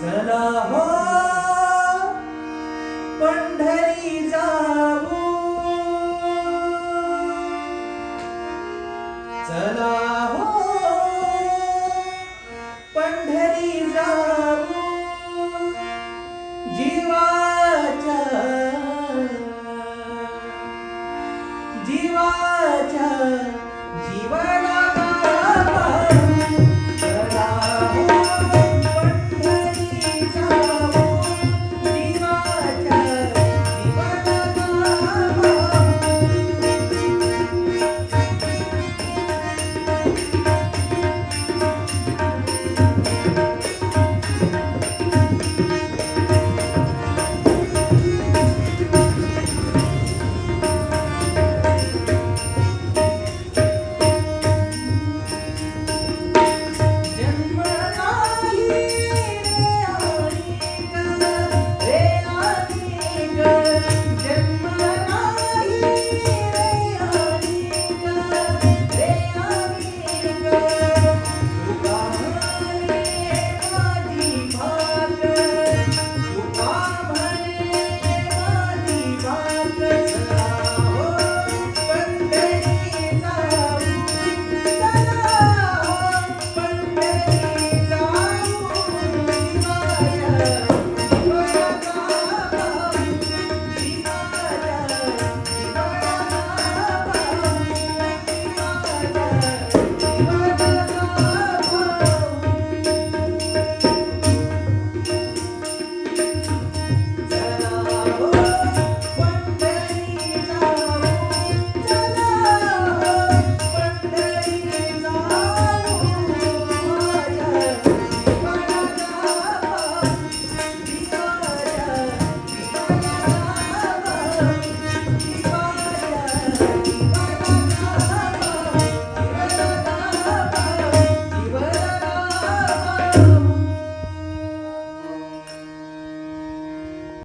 चला हो पंढरी जाऊ. चला हो पंढरी जाऊ. जीवाच्या जीवाच्या ಜೀವನ